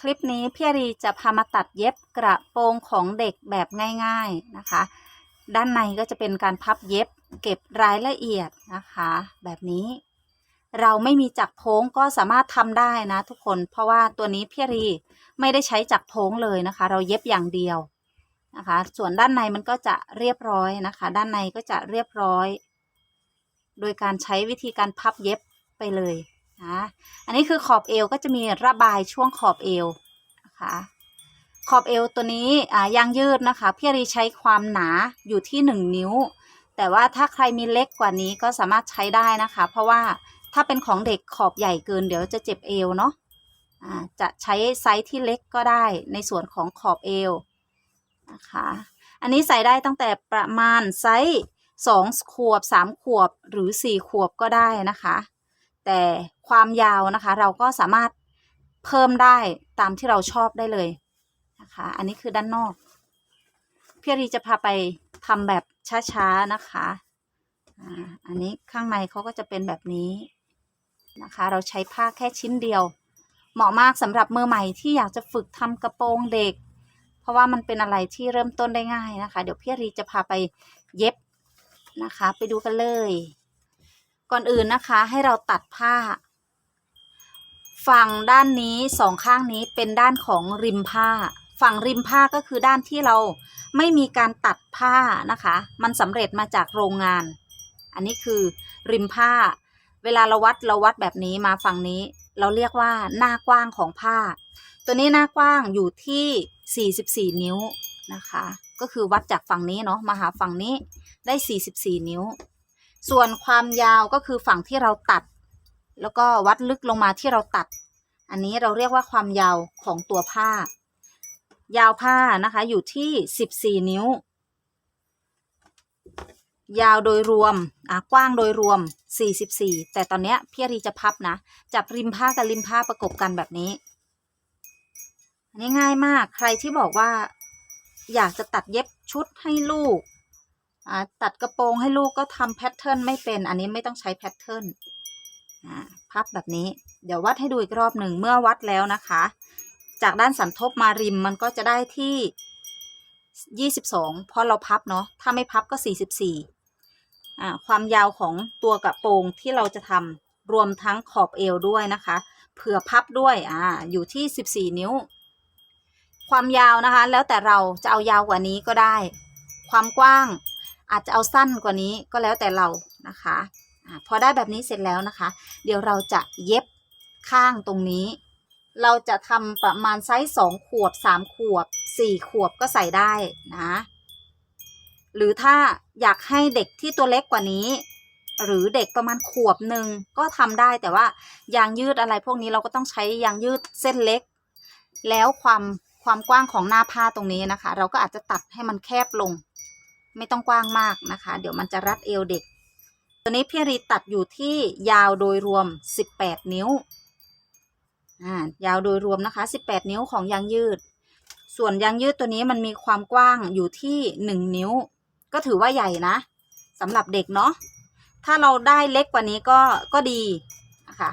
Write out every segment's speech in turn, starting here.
คลิปนี้พี่รีจะพามาตัดเย็บกระโปรงของเด็กแบบง่าย ๆนะคะ ด้านในก็จะเป็นการพับเย็บเก็บรายละเอียดนะคะ แบบนี้ เราไม่มีจักรโพ้งก็สามารถทำได้นะทุกคนเพราะว่าตัวนี้พี่รีไม่ได้ใช้จักรโพ้งเลยนะคะ เราเย็บอย่างเดียวนะคะ ส่วนด้านในมันก็จะเรียบร้อยนะคะ ด้านในก็จะเรียบร้อย โดยการใช้วิธีการพับเย็บไปเลย นะอันนี้คือขอบเอวก็จะมีระบายช่วงขอบเอวนะคะขอบเอวตัวนี้อ่ายางยืดนะคะพี่อรีใช้ความหนาอยู่ที่ 1 นิ้ว แต่ว่าถ้าใครมีเล็กกว่านี้ก็สามารถใช้ได้นะคะ เพราะว่าถ้าเป็นของเด็กขอบใหญ่เกินเดี๋ยวจะเจ็บเอวเนาะจะใช้ไซส์ที่เล็กก็ได้ในส่วนของขอบเอวนะคะอันนี้ใส่ได้ตั้งแต่ประมาณไซส์สองขวบสามขวบหรือสี่ขวบก็ได้นะคะ แต่ความยาวนะคะ เราก็สามารถเพิ่มได้ตามที่เราชอบได้เลยนะคะ อันนี้คือด้านนอก พี่รีจะพาไปทำแบบช้าๆนะคะอ่าอันนี้ข้างในเขาก็จะเป็นแบบนี้นะคะ เราใช้ผ้าแค่ชิ้นเดียว เหมาะมากสำหรับมือใหม่ที่อยากจะฝึกทำกระโปรงเด็ก เพราะว่ามันเป็นอะไรที่เริ่มต้นได้ง่ายนะคะ เดี๋ยวพี่รีจะพาไปเย็บนะคะ ไปดูกันเลย ก่อนอื่นนะคะให้เราตัดผ้า ฝั่งด้านนี้สองข้างนี้เป็นด้านของริมผ้า ฝั่งริมผ้าก็คือด้านที่เราไม่มีการตัดผ้านะคะ มันสำเร็จมาจากโรงงาน อันนี้คือริมผ้า เวลาเราวัดเราวัดแบบนี้มาฝั่งนี้ เราเรียกว่าหน้ากว้างของผ้า ตัวนี้หน้ากว้างอยู่ที่ 44 นิ้วนะคะ ก็คือวัดจากฝั่งนี้เนาะมาหาฝั่งนี้ได้ 44 นิ้ว ส่วนความยาวก็คือฝั่งที่เราตัด แล้วก็วัดลึกลงมาที่เราตัด อันนี้เราเรียกว่าความยาวของตัวผ้า ยาวผ้านะคะอยู่ที่ 14 นิ้ว ยาวโดยรวมอะกว้างโดยรวม 44 แต่ตอนเนี้ยพี่รีจะพับนะ จับริมผ้ากับริมผ้าประกบกันแบบนี้อันนี้ง่ายมากใครที่บอกว่า อยากจะตัดเย็บชุดให้ลูก ตัดกระโปรงให้ลูกก็ทำแพทเทิร์นไม่เป็นอันนี้ไม่ต้องใช้แพทเทิร์นพับแบบนี้ เดี๋ยววัดให้ดูอีกรอบหนึ่งเมื่อวัดแล้วนะคะ จากด้านสันทบมาริมมันก็จะได้ที่ 22 เพราะเราพับเนาะถ้าไม่พับก็ 44อ่าความยาวของตัวกระโปรงที่เราจะทำรวมทั้งขอบเอวด้วยนะคะ เผื่อพับด้วยอ่าอยู่ที่ 14 นิ้ว ความยาวนะคะ แล้วแต่เราจะเอายาวกว่านี้ก็ได้ ความกว้าง อาจจะเอาสั้นกว่านี้ก็แล้วแต่เรานะคะอะพอได้แบบนี้เสร็จแล้วนะคะ เดี๋ยวเราจะเย็บข้างตรงนี้ เราจะทำประมาณไซส์สองขวบสามขวบสี่ขวบก็ใส่ได้นะหรือถ้าอยากให้เด็กที่ตัวเล็กกว่านี้ หรือเด็กประมาณขวบหนึ่งก็ทำได้แต่ว่ายางยืดอะไรพวกนี้เราก็ต้องใช้ยางยืดเส้นเล็ก แล้วความความกว้างของหน้าผ้าตรงนี้นะคะ เราก็อาจจะตัดให้มันแคบลง ไม่ต้องกว้างมากนะคะ เดี๋ยวมันจะรัดเอวเด็ก ตัวนี้พี่รีตัดอยู่ที่ยาวโดยรวม 18 นิ้วอ่ายาวโดยรวมนะคะ 18 นิ้วของยางยืด ส่วนยางยืดตัวนี้มันมีความกว้างอยู่ที่ 1 นิ้ว ก็ถือว่าใหญ่นะสำหรับเด็กเนาะถ้าเราได้เล็กกว่านี้ก็ก็ดีนะคะ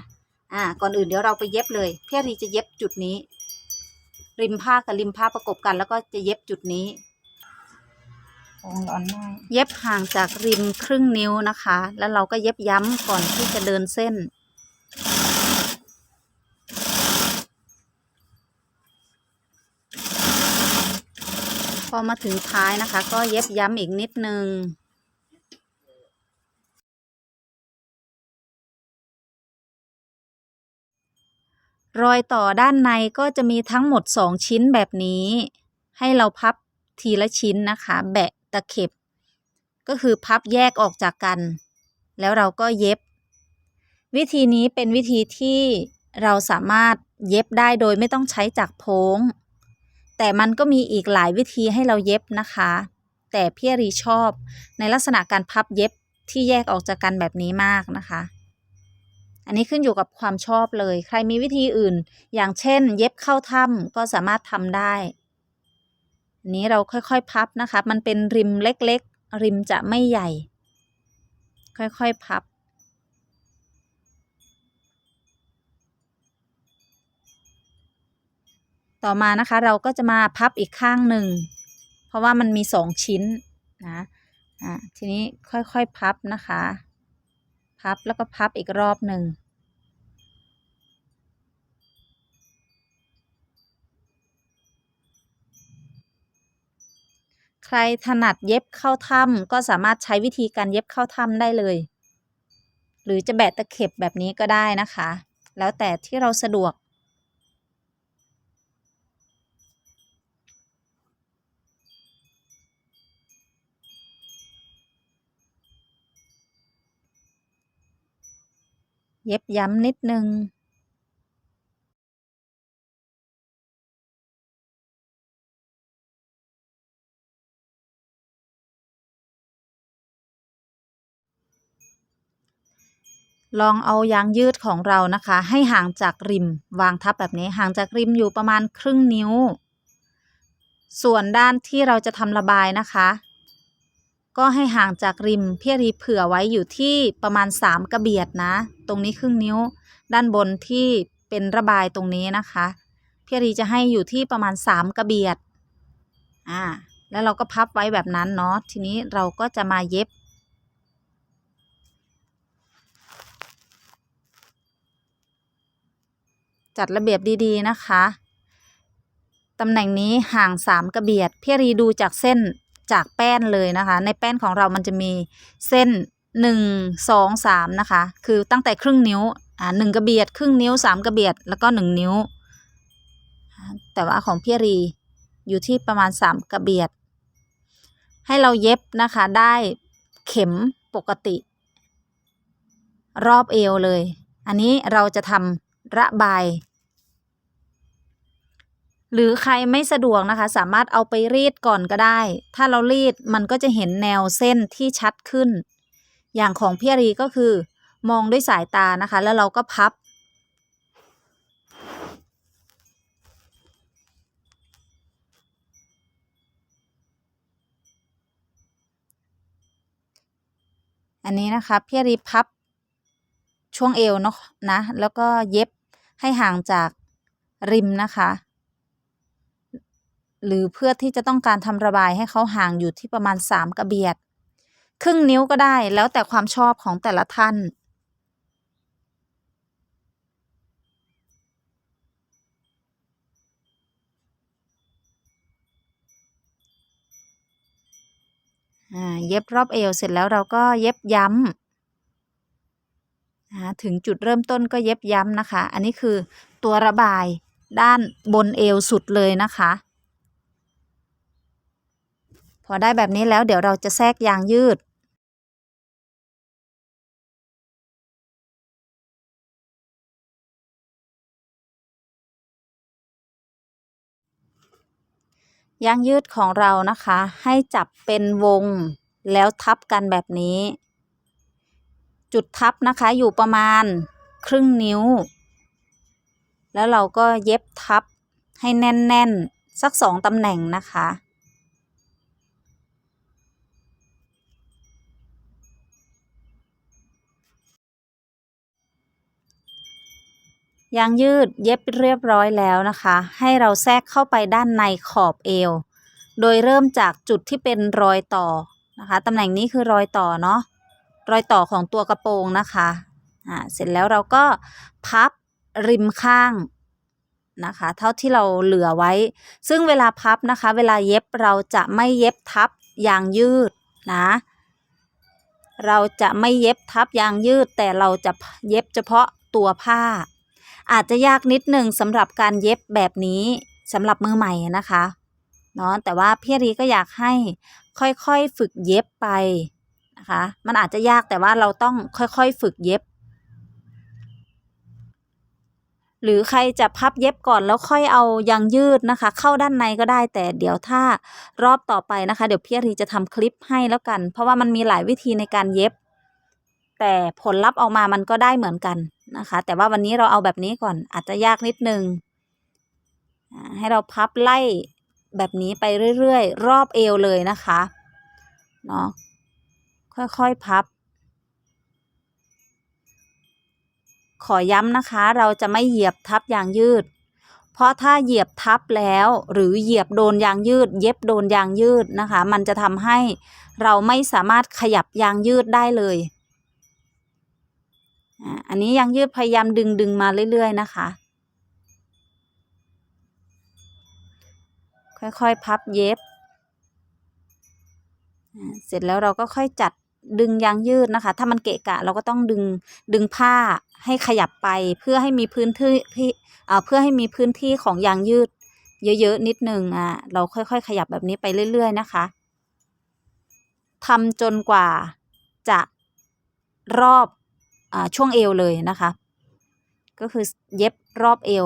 อ่าก่อนอื่นเดี๋ยวเราไปเย็บเลยพี่รีจะเย็บจุดนี้ ริมผ้ากับริมผ้าประกบกันแล้วก็จะเย็บจุดนี้ ร้อนมากเย็บห่างจากริมครึ่งนิ้วนะคะ แล้วเราก็เย็บย้ำก่อนที่จะเดินเส้น พอมาถึงท้ายนะคะ ก็เย็บย้ำอีกนิดนึงรอยต่อด้านในก็จะมีทั้งหมด 2 ชิ้นแบบนี้ ให้เราพับทีละชิ้นนะคะ แบะ ตะเข็บ ก็คือพับแยกออกจากกัน แล้วเราก็เย็บ วิธีนี้เป็นวิธีที่เราสามารถเย็บได้โดยไม่ต้องใช้จักรโพ้ง แต่มันก็มีอีกหลายวิธีให้เราเย็บนะคะ แต่พี่อรีชอบในลักษณะการพับเย็บที่แยกออกจากกันแบบนี้มากนะคะ อันนี้ขึ้นอยู่กับความชอบเลย ใครมีวิธีอื่น อย่างเช่น เย็บเข้าถ้ำก็สามารถทำได้ นี้เราค่อยๆพับนะคะ มันเป็นริมเล็กๆ ริมจะไม่ใหญ่ ค่อยๆพับ ต่อมานะคะเราก็จะมาพับอีกข้างหนึ่ง เพราะว่ามันมีสองชิ้นนะอ่าทีนี้ค่อยๆพับนะคะ พับแล้วก็พับอีกรอบหนึ่ง ใครถนัดเย็บเข้าถ้ำก็สามารถใช้วิธีการเย็บเข้าถ้ำได้เลย หรือจะแบะตะเข็บแบบนี้ก็ได้นะคะ แล้วแต่ที่เราสะดวก เย็บย้ำนิดนึง ลองเอายางยืดของเรานะคะ ให้ห่างจากริม วางทับแบบนี้ห่างจากริมอยู่ประมาณครึ่งนิ้ว ส่วนด้านที่เราจะทำระบายนะคะ ก็ให้ห่างจากริมเพี่รีเผื่อไว้อยู่ที่ประมาณ 3 กระเบียดนะ ตรงนี้ครึ่งนิ้ว ด้านบนที่เป็นระบายตรงนี้นะคะพี่รีจะให้อยู่ที่ประมาณ 3 กระเบียดอ่าแล้วเราก็พับไว้แบบนั้นเนาะทีนี้เราก็จะมาเย็บ จัดระเบียบดีๆนะคะตำแหน่งนี้ห่าง3กระเบียดพี่รีดูจากเส้นจากแป้นเลยนะคะ ในแป้นของเรามันจะมีเส้น1 2 3นะคะ คือตั้งแต่ครึ่งนิ้วอ่าหนึ่งกระเบียดครึ่งนิ้ว3กระเบียดแล้วก็1นิ้ว แต่ว่าของพี่รีอยู่ที่ประมาณ3กระเบียด ให้เราเย็บนะคะได้เข็มปกติ รอบเอวเลย อันนี้เราจะทำ ระบาย หรือใครไม่สะดวกนะคะ สามารถเอาไปรีดก่อนก็ได้ ถ้าเรารีดมันก็จะเห็นแนวเส้นที่ชัดขึ้น อย่างของพี่รีก็คือ มองด้วยสายตานะคะ แล้วเราก็พับอันนี้นะคะพี่รีพับ ช่วงเอวเนาะนะ แล้วก็เย็บให้ห่างจากริมนะคะ หรือเพื่อที่จะต้องการทำระบายให้เขาห่างอยู่ที่ประมาณ 3 กระเบียด ครึ่งนิ้วก็ได้แล้วแต่ความชอบของแต่ละท่านอ่าเย็บรอบเอวเสร็จแล้วเราก็เย็บย้ำ นะถึงจุดเริ่มต้นก็เย็บย้ำนะคะ อันนี้คือตัวระบายด้านบนเอวสุดเลยนะคะ พอได้แบบนี้แล้วเดี๋ยวเราจะแทรกยางยืดยางยืดของเรานะคะ ให้จับเป็นวงแล้วทับกันแบบนี้ จุดทับนะคะอยู่ประมาณครึ่งนิ้ว แล้วเราก็เย็บทับให้แน่นๆ สักสองตำแหน่งนะคะ ยางยืดเย็บเรียบร้อยแล้วนะคะ ให้เราแทรกเข้าไปด้านในขอบเอว โดยเริ่มจากจุดที่เป็นรอยต่อนะคะ ตำแหน่งนี้คือรอยต่อเนาะ รอยต่อของตัวกระโปรงนะคะอ่าเสร็จแล้วเราก็พับริมข้างนะคะ เท่าที่เราเหลือไว้ ซึ่งเวลาพับนะคะ เวลาเย็บเราจะไม่เย็บทับยางยืดนะเราจะไม่เย็บทับยางยืด แต่เราจะเย็บเฉพาะตัวผ้า อาจจะยากนิดหนึ่งสำหรับการเย็บแบบนี้สำหรับมือใหม่นะคะเนาะแต่ว่าพี่รีก็อยากให้ค่อยๆฝึกเย็บไป นะคะ มันอาจจะยากแต่ว่าเราต้องค่อยๆฝึกเย็บ หรือใครจะพับเย็บก่อนแล้วค่อยเอายางยืดนะคะ เข้าด้านในก็ได้ แต่เดี๋ยวถ้ารอบต่อไปนะคะ เดี๋ยวพี่รีจะทำคลิปให้แล้วกัน เพราะว่ามันมีหลายวิธีในการเย็บ แต่ผลลัพธ์ออกมามันก็ได้เหมือนกันนะคะ แต่ว่าวันนี้เราเอาแบบนี้ก่อนอาจจะยากนิดนึงให้เราพับไล่แบบนี้ไปเรื่อยๆ รอบเอวเลยนะคะเนาะ ค่อยๆพับ ขอย้ำนะคะ เราจะไม่เหยียบทับยางยืด เพราะถ้าเหยียบทับแล้ว หรือเหยียบโดนยางยืด เย็บโดนยางยืดนะคะ มันจะทำให้เราไม่สามารถขยับยางยืดได้เลยอันนี้ยางยืดพยายามดึงดึงมาเรื่อยๆนะคะ ค่อยๆพับเย็บ เสร็จแล้วเราก็ค่อยจัด ดึงยางยืดนะคะ ถ้ามันเกะกะเราก็ต้องดึงดึงผ้าให้ขยับไปเพื่อให้มีพื้นที่เพื่อให้มีพื้นที่ของยางยืด เยอะๆนิดนึงอะเราค่อยๆ ขยับแบบนี้ไปเรื่อย ๆ นะคะทำจนกว่าจะรอบอช่วงเอวเลยนะคะ ก็คือเย็บรอบเอว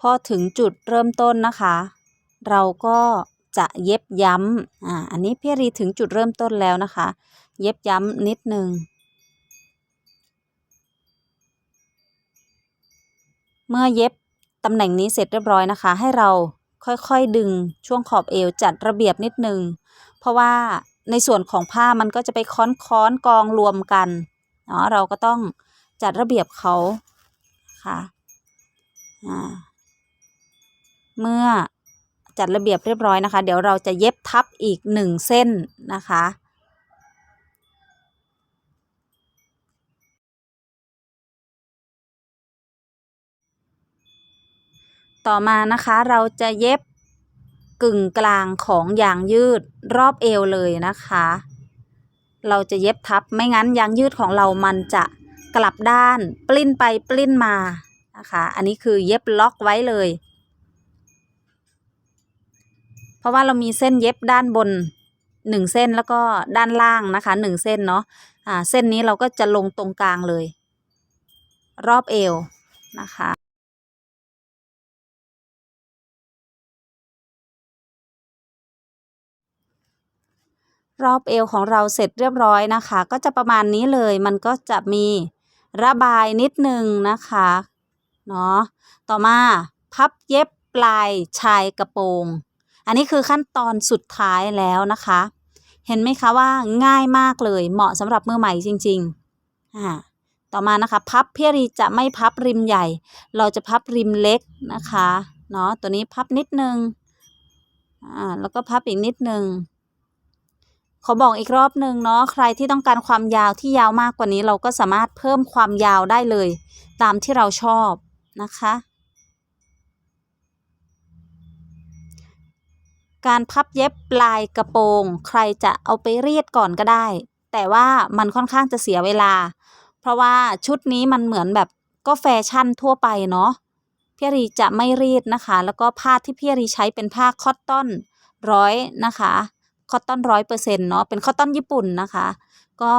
พอถึงจุดเริ่มต้นนะคะ เราก็จะเย็บย้ำอ่าอันนี้พี่รีถึงจุดเริ่มต้นแล้วนะคะ เย็บย้ำนิดนึงเมื่อเย็บตำแหน่งนี้เสร็จเรียบร้อยนะคะ ให้เราค่อยๆดึงช่วงขอบเอวจัดระเบียบนิดนึง เพราะว่าในส่วนของผ้ามันก็จะไปค้อนค้อนๆกองรวมกันเนาะเราก็ต้องจัดระเบียบเขาค่ะอ่า เมื่อจัดระเบียบเรียบร้อยนะคะ เดี๋ยวเราจะเย็บทับอีกหนึ่งเส้นนะคะต่อมานะคะเราจะเย็บกึ่งกลางของยางยืดรอบเอวเลยนะคะ เราจะเย็บทับไม่งั้นยางยืดของเรามันจะกลับด้านปลิ้นไปปลิ้นมานะคะ อันนี้คือเย็บล็อกไว้เลย เพราะว่าเรามีเส้นเย็บด้านบนหนึ่งเส้นแล้วก็ด้านล่างนะคะหนึ่งเส้นเนาะอ่าเส้นนี้เราก็จะลงตรงกลางเลย รอบเอวนะคะรอบเอวของเราเสร็จเรียบร้อยนะคะ ก็จะประมาณนี้เลย มันก็จะมีระบายนิดนึงนะคะเนาะต่อมาพับเย็บปลายชายกระโปรง อันนี้คือขั้นตอนสุดท้ายแล้วนะคะ เห็นไหมคะว่าง่ายมากเลยเหมาะสำหรับมือใหม่จริงๆอ่าต่อมานะคะพับเพียรีจะไม่พับริมใหญ่ เราจะพับริมเล็กนะคะเนาะตัวนี้พับนิดนึงอ่าแล้วก็พับอีกนิดนึงขอบอกอีกรอบหนึ่งเนาะใครที่ต้องการความยาวที่ยาวมากกว่านี้ เราก็สามารถเพิ่มความยาวได้เลย ตามที่เราชอบนะคะ การพับเย็บปลายกระโปรง ใครจะเอาไปรีดก่อนก็ได้ แต่ว่ามันค่อนข้างจะเสียเวลา เพราะว่าชุดนี้มันเหมือนแบบก็แฟชั่นทั่วไปเนาะพี่รีจะไม่รีดนะคะ แล้วก็ผ้าที่พี่รีใช้เป็นผ้าคอตตอนร้อยนะคะคอตตอนร้อยเปอร์เซ็นต์เนาะเป็นคอตตอนญี่ปุ่นนะคะ ก็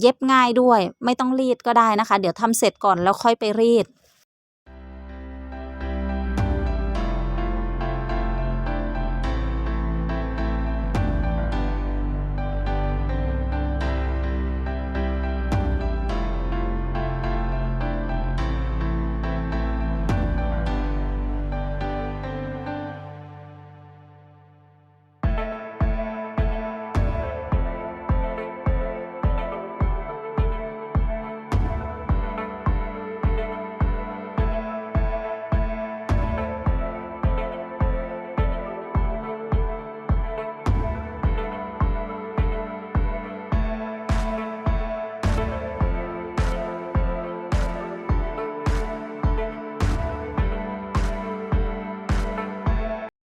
เย็บง่ายด้วย ไม่ต้องรีดก็ได้นะคะ เดี๋ยวทำเสร็จก่อนแล้วค่อยไปรีด